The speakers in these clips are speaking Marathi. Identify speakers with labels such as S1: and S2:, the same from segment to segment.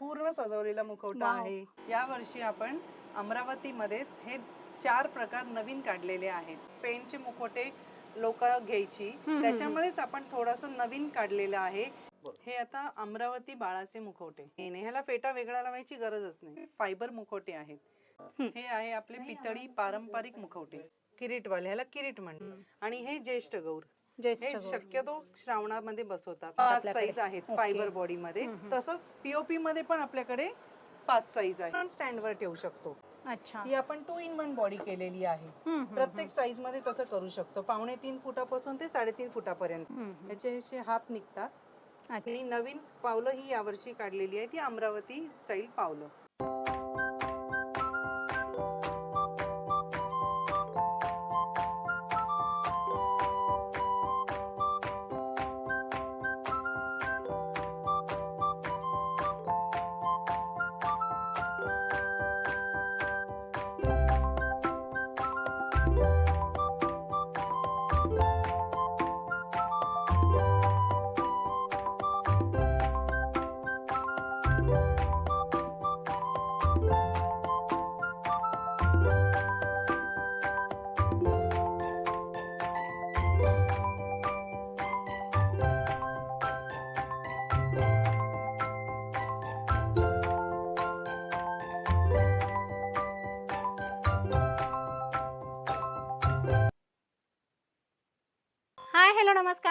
S1: पूर्ण सजवलेला मुखवटा
S2: Wow.
S1: आहे. या वर्षी आपण अमरावतीमध्येच हे चार प्रकार नवीन काढलेले आहेत. पेनचे मुखवटे लोक घ्यायची.
S2: हम्म.
S1: त्याच्यामध्येच आपण थोडस नवीन काढलेलं आहे. हे आता अमरावती बाळाचे मुखवटे. हे नाही, ह्याला फेटा वेगळा लावायची गरजच नाही. फायबर मुखवटे आहेत. हे आहे आपले पितळी पारंपरिक मुखवटे. किरीटवाले ह्याला किरीट म्हणतात. आणि हे ज्येष्ठ गौर.
S2: ज्येष्ठ गौरी.
S1: शक्यतो श्रावणामध्ये बसवतात
S2: हा,
S1: पाच
S2: आपल्याकडे.
S1: साईज आहेत
S2: ओके.
S1: फायबर बॉडी मध्ये
S2: हम्म.
S1: तसंच पीओपी मध्ये पण आपल्याकडे पाच साईज आहे स्टँड वर ठेवू शकतो
S2: अच्छा
S1: ही आपण टू इन वन बॉडी केलेली आहे
S2: हम्म, हम्म,
S1: प्रत्येक साईजमध्ये तसं करू शकतो पावणे तीन फुटापासून ते साडेतीन फुटापर्यंत
S2: हम्म, हम्म.
S1: याचे असे हात निघतात
S2: अच्छा.
S1: आणि नवीन पावलं ही यावर्षी काढलेली आहे ती अमरावती स्टाईल पावलं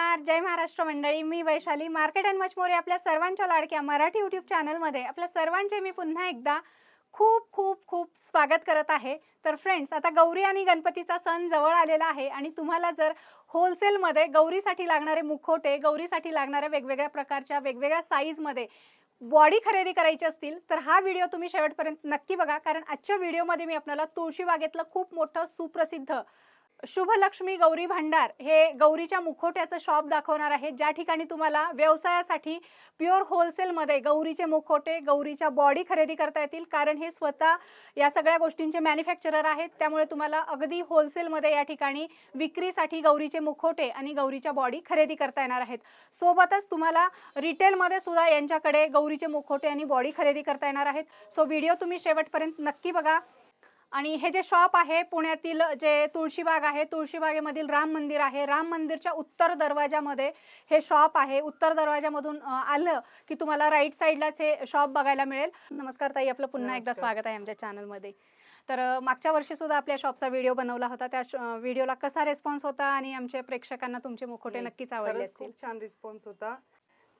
S2: नमस्कार. जय महाराष्ट्र मंडळी. मी Vaishali. Market and much more आपल्या सर्वांच्या लाडक्या मराठी यूट्यूब चॅनलमध्ये आपल्या सर्वांचे मी पुन्हा एकदा खूप खूप खूप स्वागत करत आहे. तर फ्रेंड्स आता गौरी आणि गणपतीचा सण जवळ आलेला आहे आणि तुम्हाला जर होलसेलमध्ये गौरीसाठी लागणारे मुखोटे गौरीसाठी लागणाऱ्या वेगवेगळ्या प्रकारच्या वेगवेगळ्या साईजमध्ये बॉडी खरेदी करायची असतील तर हा व्हिडिओ तुम्ही शेवटपर्यंत नक्की बघा. कारण आजच्या व्हिडिओमध्ये मी आपल्याला तुळशीबागेतलं खूप मोठं सुप्रसिद्ध शुभलक्ष्मी गौरी भांडार हे गौरीच्या मुखोट्याचं शॉप दाखवणार आहे ज्या ठिकाणी तुम्हाला व्यवसायासाठी प्युअर होलसेलमध्ये गौरीचे मुखोटे गौरीच्या बॉडी खरेदी करता येतील. कारण हे स्वतः या सगळ्या गोष्टींचे मॅन्युफॅक्चरर आहेत. त्यामुळे तुम्हाला अगदी होलसेलमध्ये या ठिकाणी विक्रीसाठी गौरीचे मुखोटे आणि गौरीच्या बॉडी खरेदी करता येणार आहेत. सोबतच तुम्हाला रिटेलमध्ये सुद्धा यांच्याकडे गौरीचे मुखोटे आणि बॉडी खरेदी करता येणार आहेत. सो व्हिडिओ तुम्ही शेवटपर्यंत नक्की बघा. आणि हे जे शॉप आहे पुण्यातील जे तुळशीबाग आहे तुळशीबागेमधील राम मंदिर आहे. राम मंदिरच्या उत्तर दरवाजामध्ये हे शॉप आहे. उत्तर दरवाजामधून आलं की तुम्हाला राईट साईडलाच हे शॉप बघायला मिळेल. नमस्कार ताई आपलं पुन्हा एकदा. स्वागत आहे आमच्या चॅनलमध्ये तर मागच्या वर्षी सुद्धा आपल्या शॉपचा व्हिडिओ बनवला होता. त्या व्हिडिओला कसा रेस्पॉन्स होता आणि आमच्या प्रेक्षकांना तुमचे मुखोटे नक्कीच आवडले असतील.
S1: खूप छान रिस्पॉन्स होता.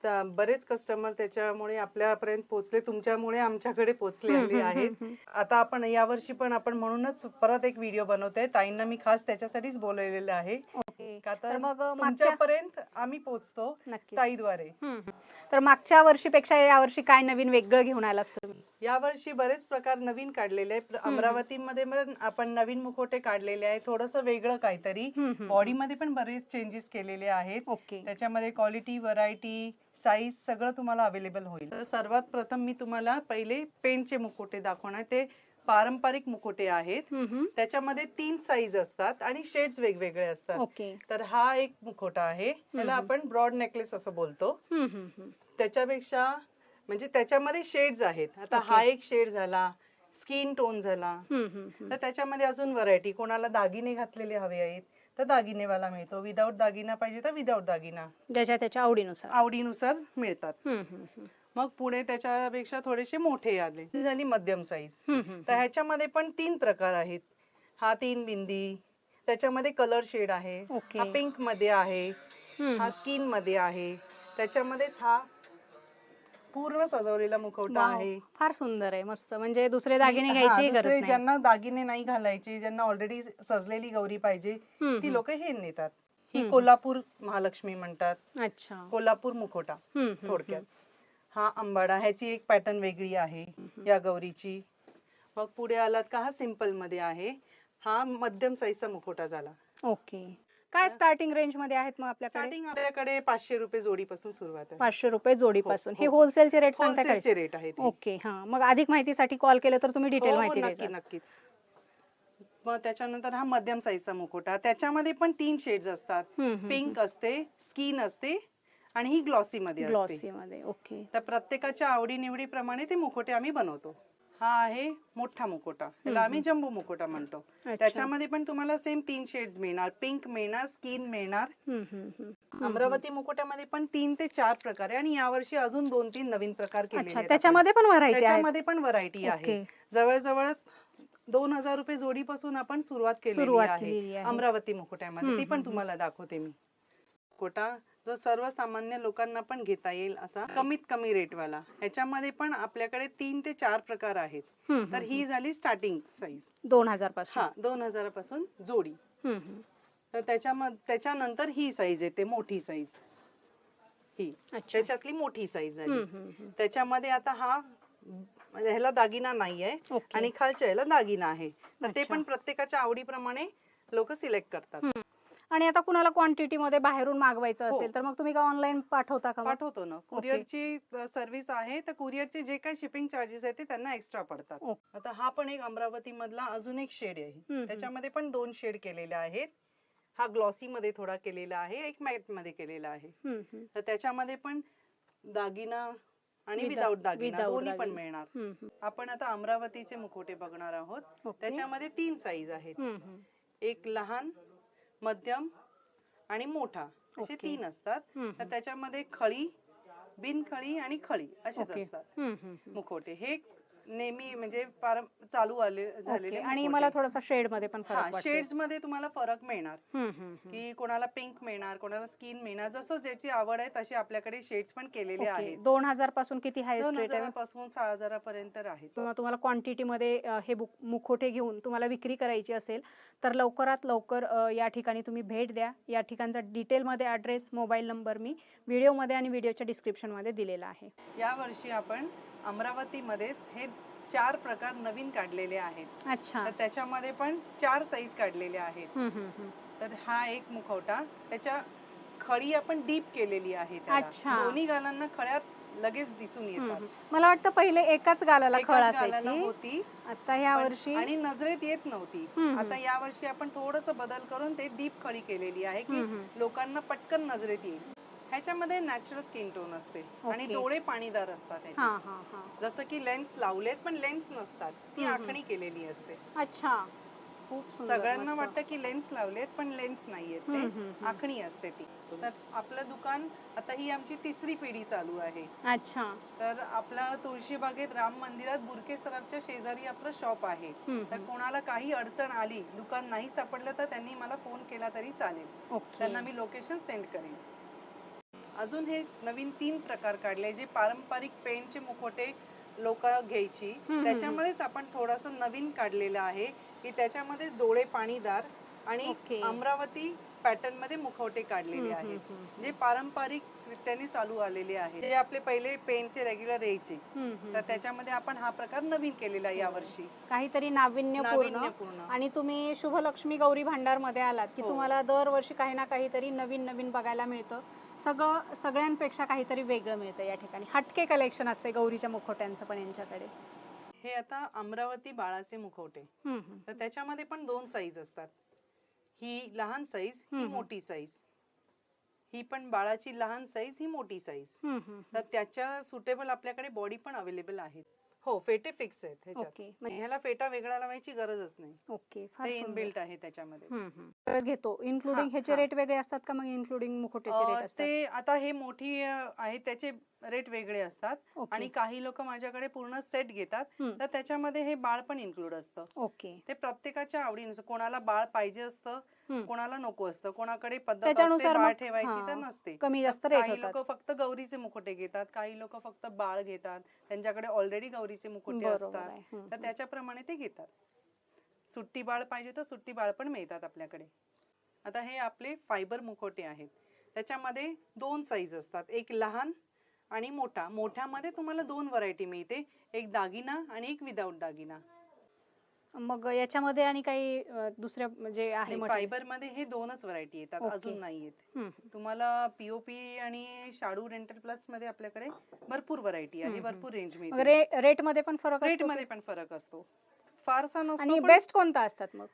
S1: बरेच कस्टमर त्याच्यामुळे आपल्यापर्यंत पोहोचले तुमच्यामुळे आमच्याकडे पोहोचले
S2: हम्म,
S1: आले
S2: हम्म,
S1: आहेत. आता आपण यावर्षी पण आपण म्हणूनच परत एक व्हिडिओ बनवतोय. ताईंना मी खास त्याच्यासाठीच बोलवलेलं आहे.
S2: ओके. तर मग अ, मागच्या
S1: तुमच्यापर्यंत आम्ही पोहोचतो
S2: नक्की
S1: ताईद्वारे.
S2: तर मागच्या वर्षीपेक्षा यावर्षी काय नवीन वेगळं घेऊन आलात तुम्ही?
S1: यावर्षी बरेच प्रकार नवीन काढलेले आहेत. अमरावतीमध्ये पण आपण नवीन मुखोटे काढलेले आहे थोडस वेगळं काहीतरी.
S2: हम्म, हम्म.
S1: बॉडीमध्ये पण बरेच चेंजेस केलेले आहेत.
S2: ओके.
S1: त्याच्यामध्ये क्वालिटी व्हरायटी साईज सगळं तुम्हाला अवेलेबल होईल. तर सर्वात प्रथम मी तुम्हाला पहिले पेनचे मुखोटे दाखवणार. ते पारंपरिक मुखोटे आहेत. त्याच्यामध्ये तीन साईज असतात आणि शेड्स वेगवेगळे असतात तर हा एक मुखोटा आहे त्याला. आपण ब्रॉड नेकलेस असं बोलतो. त्याच्यापेक्षा म्हणजे त्याच्यामध्ये शेड्स आहेत आता. हा एक शेड झाला स्किन टोन झाला. तर त्याच्यामध्ये अजून व्हरायटी कोणाला दागिने घातलेले हवे आहेत तर दागिनेवाला मिळतो विदाऊट दागिना पाहिजे तर विदाऊट दागिना
S2: ज्याच्या त्याच्या आवडीनुसार
S1: आवडीनुसार मिळतात. मग पुढे त्याच्यापेक्षा थोडेसे मोठे आले. झाली मध्यम साईज तर ह्याच्यामध्ये पण तीन प्रकार आहेत. हा तीन बिंदी त्याच्यामध्ये कलर शेड आहे. हा पिंकमध्ये आहे. हा स्किनमध्ये आहे. त्याच्यामध्येच हा पूर्ण सजवलेला मुखवटा आहे.
S2: फार सुंदर आहे मस्त. म्हणजे दुसरे दागिने घ्यायची
S1: ज्यांना दागिने नाही घालायचे ज्यांना ऑलरेडी सजलेली गौरी पाहिजे ती. लोक हे नेतात. ही. कोल्हापूर महालक्ष्मी म्हणतात.
S2: अच्छा.
S1: कोल्हापूर मुखोटा
S2: हम्म,
S1: थोडक्यात. हा आंबाडा ह्याची एक पॅटर्न वेगळी आहे या गौरीची. मग पुढे आलात का हा सिंपलमध्ये आहे. हा मध्यम साईजचा मुखोटा झाला.
S2: ओके. काय स्टार्टिंग रेंजमध्ये आहेत मग आपल्याकडे?
S1: स्टार्टिंग आपल्याकडे पाचशे रुपये जोडीपासून सुरुवात आहे.
S2: पाचशे रुपये जोडीपासून.
S1: हो,
S2: हे. होलसेलचे रेट सांगता
S1: होलसेलचे रेट आहेत.
S2: ओके हा. मग अधिक माहितीसाठी कॉल केलं तर तुम्ही डिटेल
S1: हो, हो,
S2: माहिती
S1: नक्की
S2: द्यायचा
S1: नक्कीच. मग त्याच्यानंतर हा मध्यम साईजचा मुखोटा त्याच्यामध्ये पण तीन शेड्स असतात.
S2: हम्म, हम्म,
S1: पिंक असते स्किन असते आणि ही ग्लॉसी मध्ये असते.
S2: ग्लॉसी मध्ये ओके.
S1: तर प्रत्येकाच्या आवडीनिवडीप्रमाणे ते मुखोटे आम्ही बनवतो. हा आहे मोठा मुखोटा त्याला आम्ही जम्बो मुखोटा म्हणतो. त्याच्यामध्ये पण तुम्हाला सेम तीन शेड्स मिळणार पिंक मिळणार स्किन मिळणार. अमरावती मुकुट्यामध्ये पण तीन ते चार प्रकार आहे आणि यावर्षी अजून दोन तीन नवीन प्रकार आहेत
S2: त्याच्यामध्ये पण. व्हरायटी आहे
S1: त्याच्यामध्ये पण व्हरायटी आहे. जवळजवळ दोन हजार रुपये जोडीपासून आपण सुरुवात केलेली
S2: केलेली
S1: आहे. अमरावती मुकुट्यामध्ये ती पण तुम्हाला दाखवते मी. कोटा जो सर्वसामान्य लोकांना पण घेता येईल असा कमीत कमी रेट वाला ह्याच्यामध्ये पण आपल्याकडे तीन ते चार प्रकार आहेत.
S2: हम्म,
S1: तर ही झाली स्टार्टिंग साईज
S2: दोन हजारपासून
S1: हा दोन हजारापासून जोडी.
S2: हम्म, हम्म.
S1: तर त्याच्यामध्ये त्याच्यानंतर ही साईज येते मोठी साईज ही.
S2: अच्छा.
S1: त्याच्यातली मोठी साईज झाली.
S2: हम्म, हम्म, हम्म.
S1: त्याच्यामध्ये आता हा म्हणजे ह्याला दागिना नाहीये
S2: ओके.
S1: आणि खालच्या ह्याला दागिना आहे. तर ते
S2: अच्छा.
S1: पण प्रत्येकाच्या आवडीप्रमाणे लोक सिलेक्ट करतात.
S2: आणि आता कुणाला क्वांटिटी मध्ये बाहेरून मागवायचं
S1: हो.
S2: असेल तर मग तुम्ही का ऑनलाईन पाठवता का मग?
S1: पाठवतो ना कुरिअरची सर्व्हिस आहे तर कुरिअरचे जे काही शिपिंग चार्जेस आहेत ते त्यांना एक्स्ट्रा पडतात
S2: ओके.
S1: आता हा पण एक अमरावती मधला अजून एक शेड आहे
S2: हम्म.
S1: त्याच्यामध्ये पण दोन शेड केलेले आहेत हा ग्लॉसी मध्ये थोडा केलेला आहे एक मॅटमध्ये केलेला आहे
S2: हम्म, हम्म.
S1: तर त्याच्यामध्ये पण दागिना आणि
S2: Without-
S1: विदाऊट दागिना
S2: without
S1: दोन्ही पण
S2: दागिना.
S1: मिळणार
S2: हम्म, हम्म.
S1: आपण आता अमरावतीचे मुखोटे बघणार आहोत
S2: ओके.
S1: त्याच्यामध्ये तीन साईज आहेत
S2: हम्म, हम्म.
S1: एक लहान मध्यम आणि मोठा असे
S2: ओके.
S1: तीन असतात
S2: हम्म,
S1: तर त्याच्यामध्ये खळी बिनखळी आणि खळी असेच
S2: ओके.
S1: असतात
S2: हम्म, हम्म, हम्म.
S1: मुखोटे हे नेहमी म्हणजे पारं चालू आले झालेले.
S2: आणि. मला थोडासा शेडमध्ये पण
S1: शेड्समध्ये तुम्हाला फरक मिळणार. की कोणाला पिंक मिळणार कोणाला स्किन मिळणार जसं ज्याची आवड आहे तशी आपल्याकडे शेड्स पण केलेले. आहेत
S2: दोन हजारपासून किती
S1: दोन
S2: हायस्ट रेट आहे
S1: हजारापासून सहा हजारापर्यंत
S2: किंवा तुम्हाला क्वांटिटी मध्ये हे मुखोटे घेऊन तुम्हाला विक्री करायची असेल तर लवकरात लवकर या ठिकाणी तुम्ही भेट द्या या ठिकाणचा डिटेलमध्ये ॲड्रेस मोबाईल नंबर मी व्हिडिओमध्ये आणि व्हिडिओच्या डिस्क्रिप्शनमध्ये दिलेला आहे
S1: या वर्षी आपण अमरावतीमध्येच हे चार प्रकार नवीन काढलेले आहेत
S2: अच्छा
S1: तर त्याच्यामध्ये पण चार साईज काढलेले आहेत. तर हा एक मुखवटा त्याच्या खळी आपण डीप केलेली आहे.
S2: अच्छा.
S1: दोन्ही गालांना खळ्यात लगेच दिसून येतात.
S2: मला वाटतं पहिले एकाच गालाला खळ असायची
S1: होती
S2: आता
S1: पण-
S2: वर्षी
S1: आणि नजरेत येत नव्हती आता. या वर्षी आपण थोडस बदल करून ते डीप खळी केलेली आहे की. लोकांना पटकन नजरेत येईल ह्याच्यामध्ये नॅचरल स्किन टोन असते. आणि. डोळे पाणीदार असतात ह्याचे.
S2: हा हा हा.
S1: जसं की लेन्स लावलेत पण लेन्स नसतात. ती
S2: हम्म, हम्म.
S1: आखणी केलेली असते.
S2: अच्छा. खूप सुंदर
S1: सगळ्यांना
S2: मस्त.
S1: वाटतं की लेन्स लावलेत पण लेन्स नाहीयेत.
S2: हम्म, हम्म,
S1: ते
S2: हम्म.
S1: आखणी असते ती. तर आपलं दुकान आता ही आमची तिसरी पिढी चालू आहे.
S2: अच्छा.
S1: तर आपलं तुळशीबागेत राम मंदिरात बुरके सराफच्या शेजारी आपलं शॉप आहे.
S2: हम्म,
S1: तर
S2: हम्म.
S1: कोणाला काही अडचण आली दुकान नाही सापडलं तर त्यांनी मला फोन केला तरी चालेल.
S2: ओके
S1: त्यांना मी लोकेशन सेंड करेन. अजून हे नवीन तीन प्रकार काढले जे पारंपरिक पेंटचे मुखोटे लोक घ्यायची. त्याच्यामध्येच आपण थोडस नवीन काढलेलं आहे की त्याच्यामध्येच डोळे पाणीदार आणि. अमरावती पॅटर्नमध्ये मुखवटे काढलेले आहेत. जे पारंपरिक रित्याने चालू आलेले आहेत जे आपले पहिले पेंटचे रेग्युलर यायचे तर त्याच्यामध्ये आपण हा प्रकार नवीन केलेला आहे यावर्षी
S2: काहीतरी नाविन्यपूर्ण
S1: नाविन्यपूर्ण
S2: आणि तुम्ही शुभलक्ष्मी गौरी भांडारमध्ये आलात की
S1: हो.
S2: तुम्हाला दरवर्षी काही ना काहीतरी नवीन नवीन बघायला मिळतं सगळं सगळ्यांपेक्षा काहीतरी वेगळं मिळतं या ठिकाणी. हटके कलेक्शन असते गौरीच्या मुखोट्यांचं पण यांच्याकडे.
S1: हे आता अमरावती बाळाचे मुखवटे. तर त्याच्यामध्ये पण दोन साईज असतात. ही लहान साईज ही. मोठी साईज ही पण बाळाची लहान साईज ही मोठी साईज. तर त्याच्या सुटेबल आपल्याकडे बॉडी पण अवेलेबल आहेत. हो फेटे फिक्स आहेत ह्याच्यात
S2: ओके म्हणजे-
S1: ह्याला फेटा वेगळा लावायची गरजच नाही
S2: ओके फार
S1: ते
S2: सुंदर.
S1: इनबिल्ट आहे त्याच्यामध्ये
S2: हम्म, हम्म. वेळेस घेतो इन्क्लुडिंग
S1: हा,
S2: ह्याचे
S1: हा.
S2: रेट वेगळे असतात का मग इन्क्लुडिंग मुखोट्याचे रेट असतात
S1: ते आता हे मोठी अ, आहे त्याचे रेट वेगळे असतात. आणि काही लोक माझ्याकडे पूर्ण सेट घेतात. तर त्याच्यामध्ये हे बाळ पण इन्क्लूड असतं.
S2: ओके.
S1: ते प्रत्येकाच्या आवडीनुसार कोणाला बाळ पाहिजे असतं. कोणाला नको असतं कोणाकडे पद्धत बाळ ठेवायची तर. नसते.
S2: कमी जास्त
S1: काही लोक फक्त गौरीचे मुखोटे घेतात काही लोक फक्त बाळ घेतात त्यांच्याकडे ऑलरेडी गौरीचे
S2: बरोबर
S1: असतात तर त्याच्याप्रमाणे ते घेतात. सुट्टी बाळ पाहिजे तर सुट्टी बाळ पण मिळतात आपल्याकडे. आता हे आपले फायबर मुखोटे आहेत. त्याच्यामध्ये दोन साईज असतात. एक लहान आणि मोठा मोठ्यामध्ये तुम्हाला दोन व्हरायटी मिळते एक दागिना आणि एक विदाऊट दागिना.
S2: मग याच्यामध्ये आणि काही दुसऱ्या म्हणजे आहे?
S1: फायबरमध्ये हे दोनच व्हरायटी येतात. अजून नाही येत तुम्हाला पीओपी आणि शाडू रेंटल प्लसमध्ये आपल्याकडे भरपूर व्हरायटी आहे. भरपूर रेंज मिळते
S2: रेटमध्ये पण फरक
S1: रेटमध्ये पण फरक असतो फारसा? नसतो
S2: आणि बेस्ट कोणता असतात मग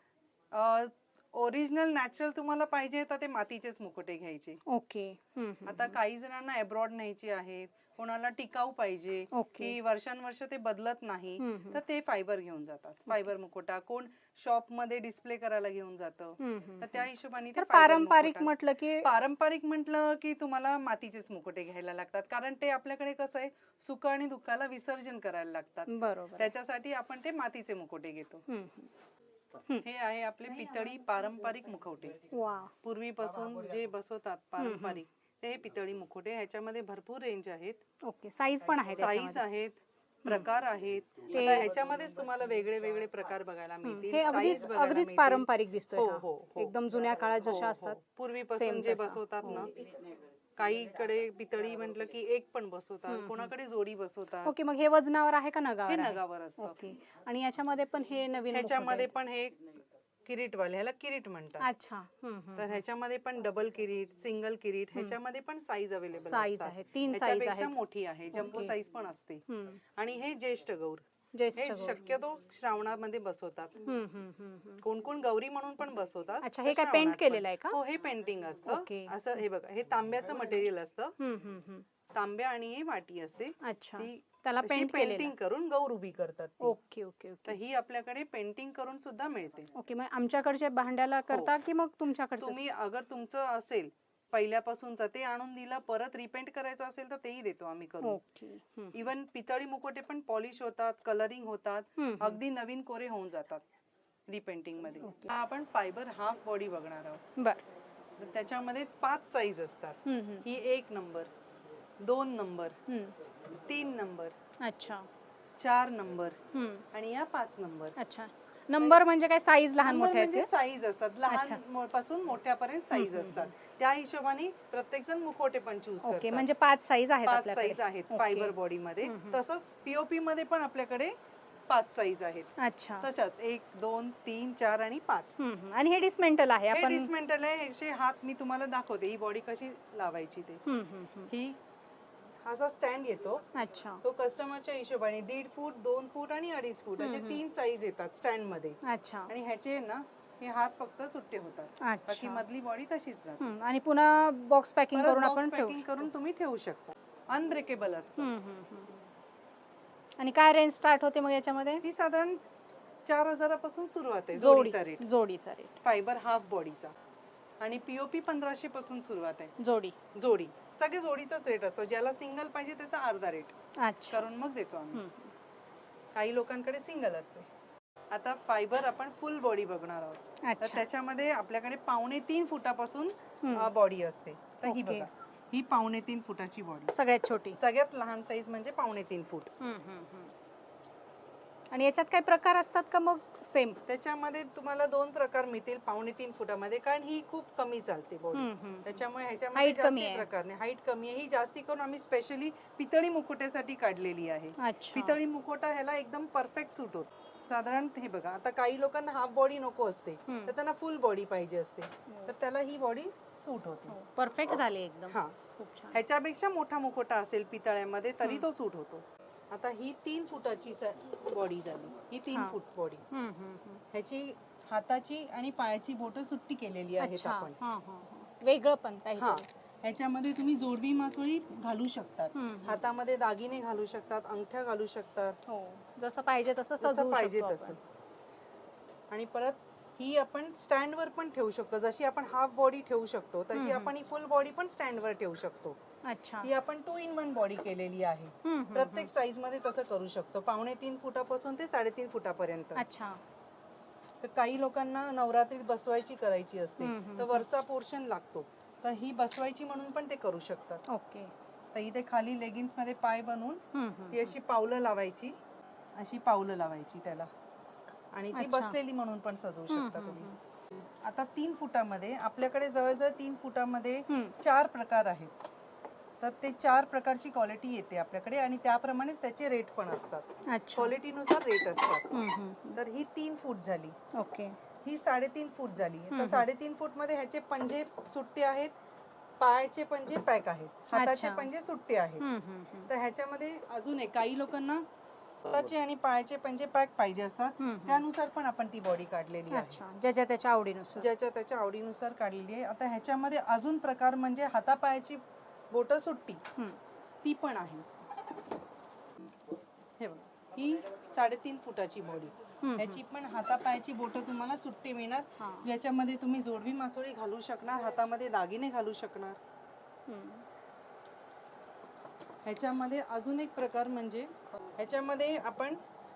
S1: ओरिजिनल नॅचरल तुम्हाला पाहिजे तर ते मातीचेच मुकुटे घ्यायचे.
S2: ओके.
S1: आता काही जणांना अब्रॉड न्यायची आहेत कोणाला टिकाऊ पाहिजे की वर्षानुवर्ष ते बदलत नाही. तर ते फायबर घेऊन जातात. फायबर मुकुटा कोण शॉपमध्ये डिस्प्ले करायला घेऊन जातं. तर त्या. हिशोबाने
S2: पारंपरिक म्हटलं की
S1: पारंपरिक म्हटलं की तुम्हाला मातीचेच मुकुटे घ्यायला लागतात. कारण ते आपल्याकडे कसं आहे सुख आणि दुःखाला विसर्जन करायला लागतात.
S2: बरोबर.
S1: त्याच्यासाठी आपण ते मातीचे मुकुटे घेतो. हे आहे आपले पितळी पारंपरिक मुखवटे
S2: वा
S1: पूर्वीपासून जे बसवतात पारंपरिक ते हे पितळी मुखवटे ह्याच्यामध्ये भरपूर रेंज आहेत
S2: ओके साईज पण आहे
S1: साईज. आहेत प्रकार आहेत ह्याच्यामध्येच तुम्हाला वेगळे वेगळे प्रकार बघायला मिळतील
S2: हे अगदीच. पारंपरिक दिसतोय
S1: हो,
S2: हा.
S1: हो.
S2: एकदम जुन्या काळात जशा. असतात
S1: पूर्वीपासून जे. बसवतात. ना काहीकडे पितळी म्हटलं की एक पण बसवतात. कोणाकडे जोडी बसवतात.
S2: ओके मग हे वजनावर आहे का
S1: हे
S2: नगावर आहे?
S1: नगावर असतं.
S2: ओके. आणि याच्यामध्ये पण हे नवीन मुकुट
S1: ह्याच्यामध्ये. पण हे किरीटवाले ह्याला किरीट म्हणतात.
S2: अच्छा. हम्म, हम्म,
S1: तर ह्याच्यामध्ये पण डबल किरीट सिंगल किरीट ह्याच्यामध्ये पण साईज अवेलेबल
S2: साईज आहे. तीन साईज
S1: ह्याच्यापेक्षा मोठी आहे. Jumbo
S2: okay.
S1: साईज पण असते. आणि हे ज्येष्ठ गौर.
S2: ज्येष्ठ
S1: हे
S2: गौर.
S1: शक्यतो श्रावणामध्ये बसवतात
S2: हम्म, हम्म, हम्म, हम्म.
S1: कोण कोण गौरी म्हणून पण बसवतात
S2: अच्छा,
S1: तर
S2: हे काय
S1: श्रावणात पण.
S2: केलेलं आहे का?
S1: हो हे पेंटिंग असतं. असं हे बघा हे तांब्याचं मटेरियल असतं
S2: हम्म, हम्म, हम्म.
S1: तांब्या आणि हे माती असते
S2: अच्छा
S1: ती
S2: त्याला
S1: अशी
S2: पेंट केलेलं
S1: पेंटिंग करून गौर उभी करतात ती.
S2: ओके ओके
S1: तर
S2: ओके
S1: ही आपल्याकडे पेंटिंग करून सुद्धा मिळते
S2: ओके मग आमच्याकडचे भांड्याला करता की मग तुमच्याकडचं
S1: हो. तुम्ही अगर तुमचं असेल पहिल्यापासूनच ते आणून दिलं परत रिपेंट करायचं असेल तर तेही देतो आम्ही करून. इवन पितळी मुकोटे पण पॉलिश होतात कलरिंग होतात. अगदी नवीन कोरे होऊन जातात रिपेंटिंगमध्ये. आपण फायबर हाफ बॉडी बघणार आहोत. त्याच्यामध्ये पाच साईज असतात. ही एक नंबर दोन नंबर. तीन नंबर
S2: अच्छा.
S1: चार नंबर आणि या पाच नंबर
S2: अच्छा. नंबर म्हणजे काय? साईज लहान मोठे आहेत
S1: म्हणजे
S2: ते?
S1: साईज असतात.
S2: अच्छा.
S1: लहान मो- पासून मोठ्यापर्यंत साईज असतात. त्या हिशोबाने प्रत्येक जण मुखोटे पण चूज
S2: ओके म्हणजे पाच साईज आहेत
S1: पाच
S2: आपल्याकडे.
S1: साईज आहेत
S2: ओके.
S1: फायबर बॉडी मध्ये.
S2: हम्म, हम्म.
S1: तसंच पीओपी मध्ये पण आपल्याकडे पाच साईज आहेत.
S2: अच्छा.
S1: तशाच एक दोन तीन चार आणि पाच.
S2: हम्म, हम्म. आणि हे डिसमेंटल आहे.
S1: हे
S2: आपण
S1: डिसमेंटल आहे. हे हात मी तुम्हाला दाखवते. ही बॉडी कशी लावायची ते?
S2: हम्म, हम्म, हम्म.
S1: ही हा जो स्टँड येतो
S2: अच्छा.
S1: तो कस्टमरच्या हिशोबाने दीड फूट दोन फूट आणि अडीच फूट असे तीन साईज येतात स्टँडमध्ये
S2: अच्छा.
S1: आणि ह्याचे ना हे हात फक्त सुट्टे होतात. बाकी
S2: अच्छा
S1: मधली बॉडी तशीच राहते.
S2: हम्म, आणि पुन्हा बॉक्स पॅकिंग करून आपण ठेवू
S1: पॅकिंग करून तुम्ही ठेवू शकता. अनब्रेकेबल असतं.
S2: हम्म, हम्म, हम्म. आणि काय रेंज स्टार्ट होते मग याच्यामध्ये?
S1: ती साधारण चार हजारापासून सुरुवात आहे
S2: जोडी
S1: जोडीचा रेट
S2: जोडीचा रेट
S1: फायबर हाफ बॉडीचा आणि पीओपी पंधराशे पासून सुरुवात आहे.
S2: जोडी.
S1: जोडी. सगळे जोडीचाच रेट असतो. ज्याला सिंगल पाहिजे त्याचा अर्धा रेट
S2: अच्छा.
S1: करून मग देतो आम्ही. काही लोकांकडे सिंगल असते. आता फायबर आपण फुल बॉडी बघणार आहोत. तर
S2: अच्छा.
S1: त्याच्यामध्ये आपल्याकडे पावणे तीन फुटापासून
S2: हम्म.
S1: बॉडी असते. तर ही
S2: ओके.
S1: बघा. ही पावणे तीन फुटाची बॉडी
S2: सगळ्यात छोटी.
S1: सगळ्यात लहान साईज म्हणजे पावणे तीन फूट.
S2: हम्म, हम्म, हम्म. आणि याच्यात काही प्रकार असतात का मग? सेम
S1: त्याच्यामध्ये तुम्हाला दोन प्रकार मिळतील पावणे तीन फुटामध्ये कारण ही खूप कमी चालते बॉडी त्याच्यामुळे ह्याच्यामध्ये
S2: Height कमी
S1: जास्ती
S2: आहे.
S1: प्रकार नाही. हाईट कमी आहे. ही जास्ती करून आम्ही स्पेशली पितळी मुकुट्यासाठी काढलेली आहे.
S2: अच्छा.
S1: पितळी मुकुटा ह्याला एकदम परफेक्ट सूट होत. साधारण हे बघा आता काही लोकांना हाफ बॉडी नको असते
S2: हम्म.
S1: तर त्यांना फुल बॉडी पाहिजे असते. तर त्याला ही बॉडी सूट होते.
S2: परफेक्ट झाले एकदम.
S1: हा.
S2: खूप छान.
S1: ह्याच्यापेक्षा मोठा मुकुटा असेल पितळ्यामध्ये तरी
S2: हम्म.
S1: तो सूट होतो. आता ही तीन फुटाची बॉडी झाली. ही तीन. Foot body. ह्याची हाताची आणि पायाची बोट सुट्टी केलेली आहेत
S2: अच्छा.
S1: आपण.
S2: हा, हा, हा. वेगळं पण
S1: हा. ह्याच्यामध्ये तुम्ही जोडवी मासोळी घालू शकतात. हातामध्ये दागिने घालू शकतात अंगठ्या घालू शकतात.
S2: हो. जसं पाहिजे तसं सजवू
S1: पाहिजे तसं. आणि परत ही आपण स्टँडवर पण ठेवू शकतो. जशी आपण हाफ बॉडी ठेवू शकतो तशी. आपण ही फुल बॉडी पण स्टँडवर ठेवू शकतो.
S2: अच्छा.
S1: ती आपण टू इन वन बॉडी केलेली आहे. प्रत्येक साईजमध्ये तसं करू शकतो. पावणे तीन फुटापासून ते साडेतीन फुटापर्यंत.
S2: अच्छा.
S1: तर काही लोकांना नवरात्रीत बसवायची करायची असते. तर वरचा पोर्शन लागतो. तर ही बसवायची म्हणून पण ते करू शकतात.
S2: ओके.
S1: तर इथे खाली लेगिन्समध्ये पाय बनवून ती अशी पावलं लावायची. अशी पावलं लावायची त्याला. आणि ती. बसलेली म्हणून पण सजवू शकता तुम्ही. आता तीन फुटामध्ये आपल्याकडे जवळजवळ तीन फुटामध्ये चार प्रकार आहेत. तर ते चार प्रकारची क्वालिटी येते आपल्याकडे आणि त्याप्रमाणेच त्याचे रेट पण असतात.
S2: अच्छा.
S1: क्वालिटीनुसार रेट असतात.
S2: हम्म, हम्म, हम्म.
S1: तर ही तीन फूट झाली.
S2: ओके.
S1: ही साडेतीन फूट झाली. तर
S2: हम्म.
S1: साडेतीन फूटमध्ये ह्याचे पंजे सुट्टे आहेत पायाचे पंजे पॅक आहेत. हाताचे
S2: अच्छा.
S1: पंजे सुट्टे आहेत.
S2: हम्म, हम्म, हम्म.
S1: तर ह्याच्यामध्ये अजून एक काही लोकांना हाताचे आणि पायाचे पंजे पॅक पाहिजे असतात.
S2: हम्म, हम्म.
S1: त्यानुसार पण आपण ती बॉडी काढलेली आहे.
S2: अच्छा. ज्याच्या त्याच्या आवडीनुसार.
S1: ज्याच्या त्याच्या आवडीनुसार काढलेली आहे. आता ह्याच्यामध्ये अजून प्रकार म्हणजे हातापायाची बोट सुट्टी. ती पण आहे. हे बघा ही साडेतीन फुटाची बॉडी ह्याची पण हातापायाची बोट तुम्हाला सुट्टी मिळणार. याच्यामध्ये तुम्ही जोडवी मासोळी घालू शकणार हातामध्ये दागिने घालू शकणार. ह्याच्यामध्ये अजून एक प्रकार म्हणजे ह्याच्यामध्ये आपण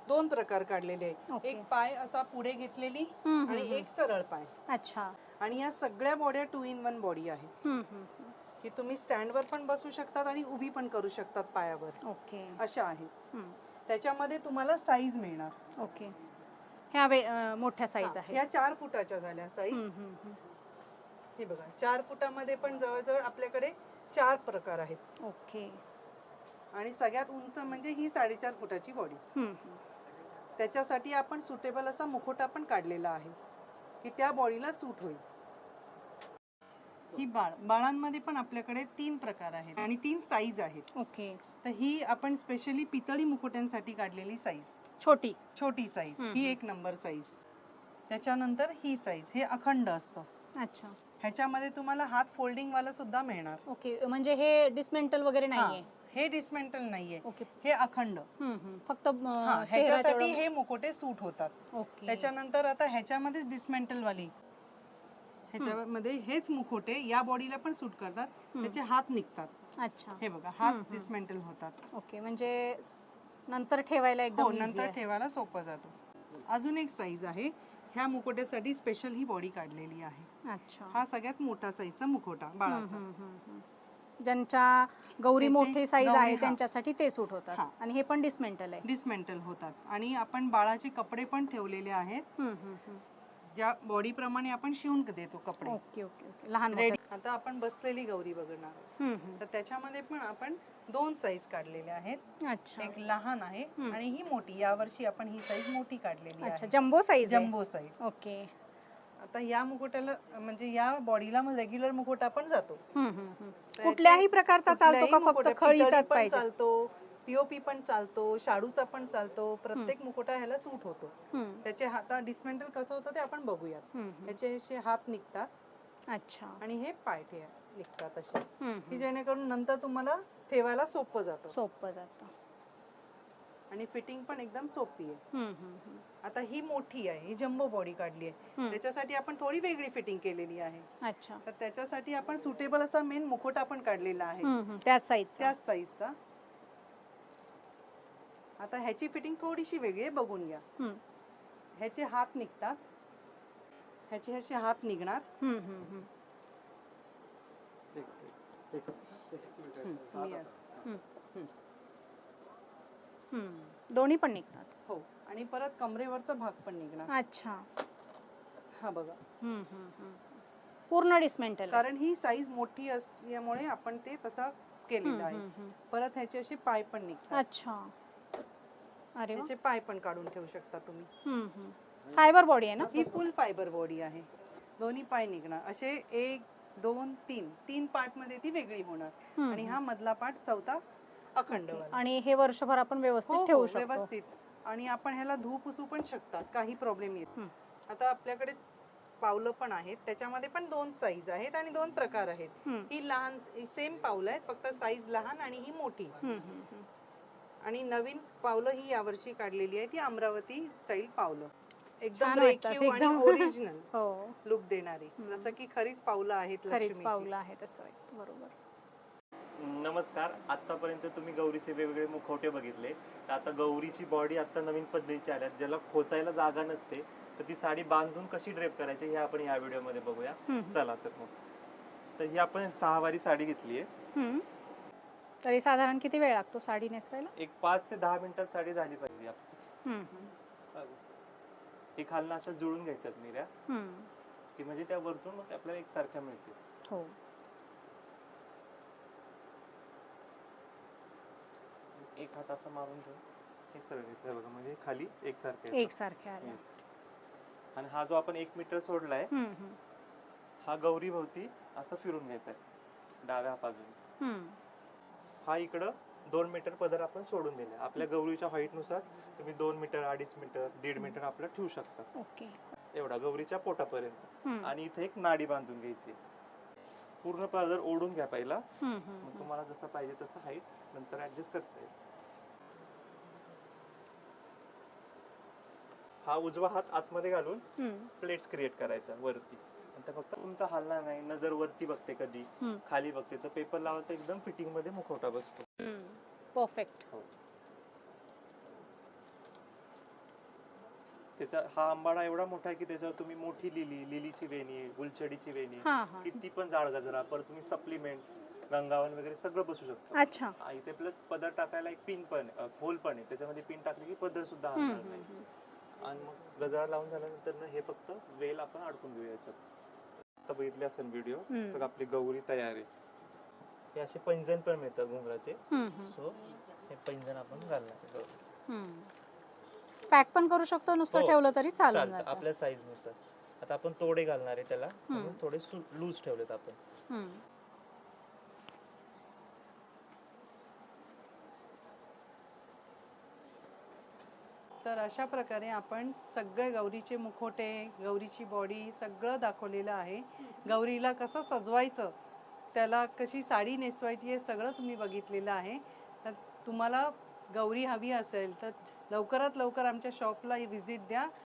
S1: दोन प्रकार काढलेले आहेत.
S2: ओके.
S1: एक पाय असा पुढे घेतलेली आणि एक सरळ पाय.
S2: अच्छा.
S1: आणि या सगळ्या बॉड्या टू इन वन बॉडी आहे. की तुम्ही स्टँडवर पण बसू शकतात आणि उभी पण करू शकतात पायावर.
S2: ओके.
S1: अशा आहेत. त्याच्यामध्ये तुम्हाला साईज मिळणार.
S2: ओके. ह्या वे अं, मोठ्या साईज
S1: हा,
S2: आहेत.
S1: ह्या चार फुटाच्या झाल्या साईज. हे बघा चार फुटामध्ये पण जवळजवळ आपल्याकडे चार प्रकार आहेत.
S2: ओके.
S1: आणि सगळ्यात उंच म्हणजे ही साडेचार फुटाची बॉडी
S2: हम्म, हम्म.
S1: त्याच्यासाठी आपण सुटेबल असा मुखोटा पण काढलेला आहे की त्या बॉडीला सूट होईल. ही बाळ बाळांमध्ये पण आपल्याकडे तीन प्रकार आहेत आणि तीन साईज आहेत.
S2: ओके.
S1: तर ही आपण स्पेशली पितळी मुकुट्यांसाठी काढलेली साईज
S2: छोटी.
S1: छोटी साईज
S2: हम्म,
S1: ही. एक नंबर साईज त्याच्यानंतर ही साईज हे अखंड असतं.
S2: अच्छा.
S1: ह्याच्यामध्ये तुम्हाला हात फोल्डिंग वाला सुद्धा मिळणार.
S2: ओके. म्हणजे हे डिसमेंटल वगैरे नाहीये?
S1: हे डिस्मेंटल नाहीये.
S2: ओके.
S1: हे अखंड.
S2: हम्म, हम्म. फक्त अं,
S1: हा,
S2: चेहरा
S1: ह्याच्यासाठी
S2: तेवढं
S1: हे मुकोटे सूट होतात.
S2: ओके.
S1: त्याच्यानंतर आता ह्याच्यामध्ये डिस्मेंटल वाली. ह्याच्यामध्ये हेच मुखोटे या बॉडीला पण सूट करतात. त्याचे हात निघतात
S2: अच्छा
S1: हे बघा हात. डिस्मेंटल होतात
S2: ओके म्हणजे नंतर ठेवायला
S1: हो
S2: एकदम easy
S1: नंतर. ठेवायला सोपं जातो अजून एक साईज आहे ह्या मुकोट्यासाठी स्पेशल ही बॉडी काढलेली आहे
S2: अच्छा
S1: हा सगळ्यात मोठा साईजचा मुखोटा बाळाचा.
S2: ज्यांच्या गौरी मोठी साईज आहे
S1: हा.
S2: त्यांच्यासाठी ते सूट होतात
S1: हा.
S2: आणि हे पण डिसमेंटल आहे
S1: डिस्मेंटल होतात आणि आपण बाळाचे कपडे पण ठेवलेले आहेत. ज्या बॉडी प्रमाणे आपण शिवून देतो कपडे.
S2: Okay okay okay. लहान
S1: रेडी. आता आपण बसलेली गौरी बघणार
S2: हम्म, हम्म.
S1: तर त्याच्यामध्ये पण आपण दोन साईज काढलेल्या आहेत.
S2: अच्छा.
S1: एक लहान आहे
S2: हम्म.
S1: आणि ही मोठी. यावर्षी आपण ही साईज मोठी काढलेली
S2: अच्छा
S1: आहे.
S2: Jumbo size
S1: jumbo size
S2: okay.
S1: आता या मुकुट्याला म्हणजे या बॉडीला रेग्युलर मुकुटा पण जातो.
S2: हम्म, हम्म, हम्म.
S1: तर
S2: कुठल्याही
S1: याचे
S2: प्रकारचा चालतो
S1: कुठल्याही
S2: का फक्त
S1: मुकुटा, पितळी
S2: खळीचाच
S1: पण
S2: पाहिजे.
S1: चालतो. पीओपी पण चालतो शाडूचा पण चालतो प्रत्येक मुकुटा ह्याला सूट होतो. त्याचे हाता डिस्मेंटल कसं होतं ते आपण बघूयात. त्याचे असे हात निघतात.
S2: अच्छा.
S1: आणि हे पाय ठे निघतात असे. की. जेणेकरून नंतर तुम्हाला ठेवायला सोपं जातं.
S2: सोपं जातं.
S1: आणि फिटिंग पण एकदम सोपी आहे. आता ही मोठी आहे ही जम्बो बॉडी काढली आहे. त्याच्यासाठी आपण थोडी वेगळी फिटिंग केलेली आहे.
S2: अच्छा.
S1: तर त्याच्यासाठी आपण सुटेबल असा मेन मुखोटा पण काढलेला आहे.
S2: त्याच साईजचा
S1: त्याच साईजचा आता ह्याची फिटिंग थोडीशी वेगळी आहे बघून घ्या.
S2: हम्म,
S1: ह्याचे हात निघतात. ह्याचे ह्याचे हात निघणार.
S2: हम्म, हम्म, हम्म.
S1: हम्म, तुम्ही असं.
S2: हम्म. दोन्ही पण निघतात.
S1: हो आणि परत कमरेवरचा भाग पण निघणार.
S2: अच्छा.
S1: हा बघा.
S2: हम्म, हम्म, हम्म. पूर्ण डिसमेंटल
S1: कारण ही साईज मोठी असल्यामुळे आपण ते तसा केलेलं आहे. परत ह्याचे असे पाय पण निघतात.
S2: अच्छा. अरे वा.
S1: ह्याचे पाय पण काढून ठेवू शकता तुम्ही.
S2: फायबर बॉडी आहे ना?
S1: ही फुल फायबर बॉडी आहे. दोन्ही पाय निघणार. असे एक दोन तीन. तीन पार्टमध्ये ती वेगळी होणार.
S2: हम्म,
S1: आणि. हा मधला पार्ट चौथा अखंड वाला.
S2: आणि हे वर्षभर आपण
S1: हो
S2: व्यवस्थित
S1: हो
S2: ठेवू शकतो.
S1: व्यवस्थित. आणि आपण ह्याला धू पुसू पण शकतात. काही प्रॉब्लेम येत
S2: हम्म.
S1: आता आपल्याकडे पावलं पण आहेत. त्याच्यामध्ये पण दोन साईज आहेत आणि दोन प्रकार आहेत.
S2: हम्म,
S1: ही लहान सेम पावलं आहेत. फक्त साईज लहान आणि ही मोठी.
S2: हम्म, हम्म, हम्म.
S1: आणि नवीन पावलं ही यावर्षी काढलेली आहे ती अमरावती स्टाईल पावलं. एकदम रेखीव आणि. ओरिजिनल
S2: हो.
S1: लुक देणारी.
S2: हम्म.
S1: जसं की खरीच पावलं आहेत
S2: खरीच
S1: लक्ष्मीची.
S2: पावलं आहे तसं आहे. बरोबर.
S3: नमस्कार. आतापर्यंत तुम्ही गौरीचे वेगवेगळे मुखवटे बघितले. तर आता गौरीची बॉडी आता नवीन पद्धतीची आल्यात ज्याला खोचायला जागा नसते तर ती साडी बांधून कशी ड्रेप करायची हे आपण या व्हिडिओमध्ये बघूया.
S2: हम्म,
S3: चला तर मग. तर ही आपण सहावारी साडी घेतली आहे.
S2: तरी साधारण किती वेळ लागतो साडी नेसवायला?
S3: एक पाच ते दहा मिनिटात साडी झाली पाहिजे आपली.
S2: हम्म, हम्म,
S3: ही खालनं अशा जुळून घ्यायच्यात मिऱ्या
S2: हम्म.
S3: की म्हणजे त्या वरतून मग आपल्याला एकसारख्या मिळतील
S2: हो.
S3: एक हात असा मारून घेऊन हे सरळ घ्यायचं बघा म्हणजे खाली एकसारखे येतात.
S2: एकसारख्या आल्या
S3: Yes. आणि हा जो आपण एक मीटर सोडलाय
S2: हम्म, हम्म,
S3: हा गौरी भोवती असं फिरून घ्यायचा आहे. डाव्या बाजूने
S2: हम्म.
S3: हा इकडं दोन मीटर पदर आपण सोडून दिले. आपल्या गौरीच्या height नुसार तुम्ही दोन मीटर अडीच मीटर दीड मीटर आपलं ठेवू शकता.
S2: ओके.
S3: एवढा गौरीच्या पोटापर्यंत. आणि इथे एक नाडी बांधून घ्यायची. पूर्ण पदर ओढून घ्या पहिला. मग तुम्हाला जसं पाहिजे तसं हाईट नंतर ऍडजस्ट करता येईल. हा उजवा हात आतमध्ये घालून प्लेट्स क्रिएट करायच्या वरती. आता फक्त तुमचा हलणार नाही नजर वरती बघते कधी
S2: हम्म.
S3: खाली बघते. तर पेपर लावला तर एकदम फिटिंगमध्ये मुखवटा बसतो.
S2: परफेक्ट
S3: त्याच्या हा. आंबाडा एवढा मोठा आहे की त्याच्यावर तुम्ही मोठी लिली लिलीची वेणी गुलछडीची वेणी
S2: हा हा.
S3: किती पण जाड गजरा परत तुम्ही सप्लिमेंट गंगावन वगैरे सगळं बसू शकतो.
S2: अच्छा.
S3: आ, इथे प्लस पदर टाकायला एक पिन पण होल पण आहे. त्याच्यामध्ये पिन टाकली की पदर सुद्धा
S2: हम्म,
S3: हलणार
S2: हम्म,
S3: नाही.
S2: हम्म.
S3: आणि मग गजरा लावून झाल्यानंतर ना हे फक्त वेल आपण अडकून घेऊया याच्यात आता बघितले असेल व्हिडिओ
S2: हम्म.
S3: तर आपली गौरी तयार आहे हे असे पैंजण पण मिळतात घुंगराचे सो हे पैंजण आपण घालणार आहे.
S2: हम्म. पॅक पण करू शकतो नुसतं
S3: हो.
S2: ठेवलं तरी चालून
S3: चालतं
S2: जातं
S3: आपल्या साईजनुसार आता आपण तोडे घालणार आहे त्याला. म्हणून थोडे लूज ठेवलेत आपण
S2: हम्म.
S1: तर अशा प्रकारे आपण सगळे गौरीचे मुखोटे गौरीची बॉडी सगळं दाखवलेलं आहे. गौरीला कसं सजवायचं त्याला कशी साडी नेसवायची हे सगळं तुम्ही बघितलेलं आहे. तर तुम्हाला गौरी हवी असेल तर लवकरात लवकर आमच्या शॉपला व्हिजिट द्या.